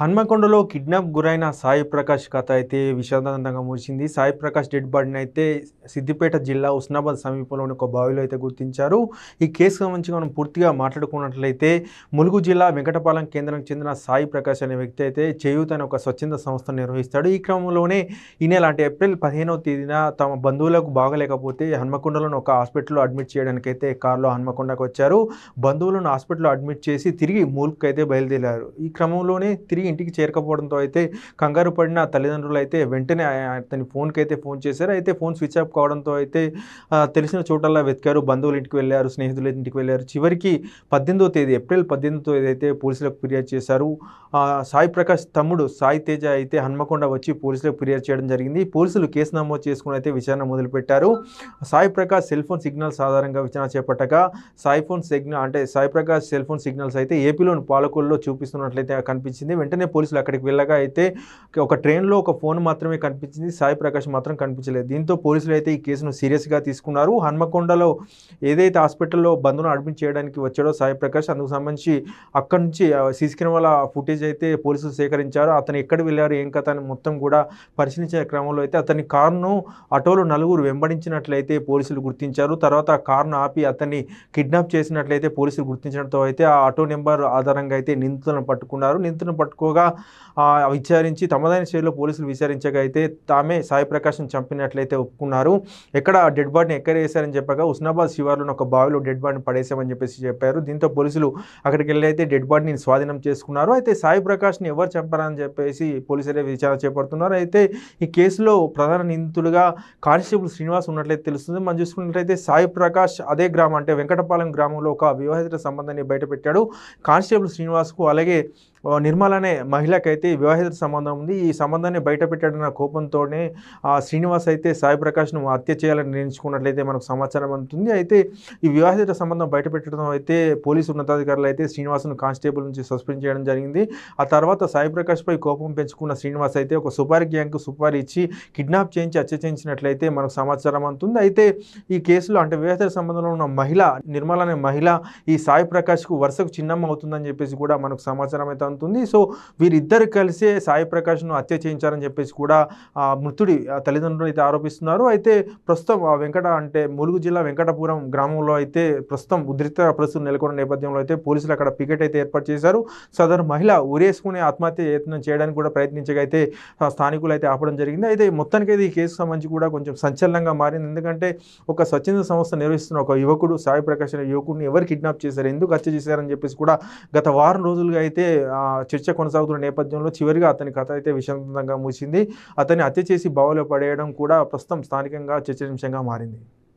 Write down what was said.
హన్మకొండలో kidnap గురైన సాయి ప్రకాష్ కథ అయితే విషాదంతంగా ముగిసింది. సాయి ప్రకాష్ డెడ్ బాడీని అయితే సిద్దిపేట జిల్లా ఉస్నాబాద్ సమీపంలోని ఒక బావిలో అయితే గుర్తించారు. ఈ కేసు సంబంధించి మనం పూర్తిగా మాట్లాడుకున్నట్లయితే ములుగు జిల్లా వెంకటపాలెం కేంద్రానికి చెందిన సాయి ప్రకాష్ అనే వ్యక్తి అయితే చేయూత్ అనే ఒక స్వచ్ఛంద సంస్థను నిర్వహిస్తాడు. ఈ క్రమంలోనే ఈ నెల అంటే ఏప్రిల్ పదిహేనవ తేదీన తమ బంధువులకు బాగలేకపోతే హన్మకొండలోని ఒక హాస్పిటల్లో అడ్మిట్ చేయడానికి అయితే కారులో హన్మకొండకు వచ్చారు. బంధువులను హాస్పిటల్లో అడ్మిట్ చేసి తిరిగి మూలుకు అయితే బయలుదేరారు. ఈ క్రమంలోనే తిరిగి ఇంటికి చేరకపోవడంతో అయితే కంగారు పడిన తల్లిదండ్రులు అయితే వెంటనే అతని ఫోన్కి అయితే ఫోన్ చేశారు. అయితే ఫోన్ స్విచ్ ఆఫ్ కావడంతో అయితే తెలిసిన చోటల్లా వెతికారు. బంధువుల ఇంటికి వెళ్ళారు స్నేహితుల ఇంటికి వెళ్ళారు. చివరికి పద్దెనిమిదో తేదీ ఏప్రిల్ పద్దెనిమిదో తేదీ అయితే పోలీసులకు ఫిర్యాదు చేశారు. సాయి ప్రకాష్ తమ్ముడు సాయి తేజ అయితే హన్మకొండ వచ్చి పోలీసులకు ఫిర్యాదు చేయడం జరిగింది. పోలీసులు కేసు నమోదు చేసుకుని అయితే విచారణ మొదలుపెట్టారు. Sai Prakash cell phone signals ఆధారంగా విచారణ చేపట్టగా సాయి ఫోన్ సిగ్నల్ అంటే Sai Prakash cell phone signals అయితే ఏపీలోని పాలకొల్లో చూపిస్తున్నట్లయితే కనిపించింది. వెంటనే పోలీసులు అక్కడికి వెళ్ళగా అయితే ఒక ట్రైన్లో ఒక ఫోన్ మాత్రమే కనిపించింది. సాయి ప్రకాష్ మాత్రం కనిపించలేదు. దీంతో పోలీసులు అయితే ఈ కేసును సీరియస్గా తీసుకున్నారు. హన్మకొండలో ఏదైతే హాస్పిటల్లో బంధును అడ్మిట్ చేయడానికి వచ్చాడో సాయి ప్రకాష్ అందుకు సంబంధించి అక్కడి నుంచి సీసీ కెమెరాల ఫుటేజ్ అయితే పోలీసులు సేకరించారు. అతను ఎక్కడ వెళ్ళారు ఏం కథ అని మొత్తం కూడా పరిశీలించిన క్రమంలో అయితే అతని కారును ఆటోలో నలుగురు వెంబడించినట్లయితే పోలీసులు గుర్తించారు. తర్వాత కారును ఆపి అతన్ని కిడ్నాప్ చేసినట్లయితే పోలీసులు గుర్తించడంతో అయితే ఆ ఆటో నెంబర్ ఆధారంగా అయితే నిందితులను పట్టుకున్నారు. నిందితులను పట్టుకోగా ఎక్కువగా విచారించి తమదైన శైలిలో పోలీసులు విచారించగా అయితే తామే సాయి ప్రకాష్ను చంపినట్లయితే ఒప్పుకున్నారు. ఎక్కడ డెడ్ బాడీని ఎక్కడ వేశారని చెప్పగా ఉస్నాబాద్ శివార్లోని ఒక బావిలో డెడ్ బాడీని పడేశామని చెప్పేసి చెప్పారు. దీంతో పోలీసులు అక్కడికి వెళ్ళి అయితే డెడ్ బాడీని స్వాధీనం చేసుకున్నారు. అయితే సాయి ప్రకాష్ని ఎవరు చంపారని చెప్పేసి పోలీసులే విచారణ చేపడుతున్నారు. అయితే ఈ కేసులో ప్రధాన నిందితులుగా కానిస్టేబుల్ శ్రీనివాస్ ఉన్నట్లయితే తెలుస్తుంది. మనం చూసుకున్నట్లయితే సాయి ప్రకాష్ అదే గ్రామం అంటే వెంకటపాలెం గ్రామంలో ఒక వివాహిత సంబంధాన్ని బయటపెట్టాడు. కానిస్టేబుల్ శ్రీనివాస్కు అలాగే నిర్మల్ అనే మహిళకైతే వివాహిత సంబంధం ఉంది. ఈ సంబంధాన్ని బయట పెట్టాడన్న కోపంతోనే ఆ శ్రీనివాస్ అయితే సాయి ప్రకాష్ను హత్య చేయాలని నిర్ణయించుకున్నట్లయితే మనకు సమాచారం అందుతుంది. అయితే ఈ వివాహిత సంబంధం బయట పెట్టడం అయితే పోలీసు ఉన్నతాధికారులు అయితే శ్రీనివాస్ను కానిస్టేబుల్ నుంచి సస్పెండ్ చేయడం జరిగింది. ఆ తర్వాత సాయి ప్రకాష్పై కోపం పెంచుకున్న శ్రీనివాస్ అయితే ఒక సుపారీ గ్యాంగ్కు సుపారీ ఇచ్చి కిడ్నాప్ చేయించి హత్య చేయించినట్లయితే మనకు సమాచారం అందుతుంది. అయితే ఈ కేసులో అంటే వివాహిత సంబంధంలో ఉన్న మహిళ నిర్మల అనే మహిళ ఈ సాయి ప్రకాష్కు వరుసకు చిన్నమ్మ అవుతుందని చెప్పేసి కూడా మనకు సమాచారం అయితే అందుతుంది సో వీరిద్దరు కలిసే సాయి ప్రకాష్ను హత్య చేయించారని చెప్పేసి కూడా మృతుడి ఆ తల్లిదండ్రులు అయితే ఆరోపిస్తున్నారు. అయితే ప్రస్తుతం ఆ వెంకట అంటే ములుగు జిల్లా వెంకటపురం గ్రామంలో అయితే ప్రస్తుతం ఉద్రిక్త పరిస్థితులు నెలకొన్న నేపథ్యంలో అయితే పోలీసులు అక్కడ పికెట్ అయితే ఏర్పాటు చేశారు. సదరు మహిళ ఉరేసుకునే ఆత్మహత్య యత్నం చేయడానికి కూడా ప్రయత్నించగా అయితే స్థానికులు అయితే ఆపడం జరిగింది. అయితే మొత్తానికి అయితే ఈ కేసు సంబంధించి కూడా కొంచెం సంచలనంగా మారింది. ఎందుకంటే ఒక స్వచ్ఛంద సంస్థ నిర్వహిస్తున్న ఒక యువకుడు సాయి ప్రకాష్ అనే యువకుడిని ఎవరు కిడ్నాప్ చేశారు ఎందుకు హత్య చేశారని చెప్పేసి కూడా గత వారం రోజులుగా అయితే చర్చ కొనసాగుతున్న నేపథ్యంలో చివరిగా అతని కథ అయితే విషాదంతంగా మూసింది అతన్ని హత్య చేసి బావులో పడేయడం కూడా ప్రస్తుతం స్థానికంగా చర్చనీయాంశంగా మారింది.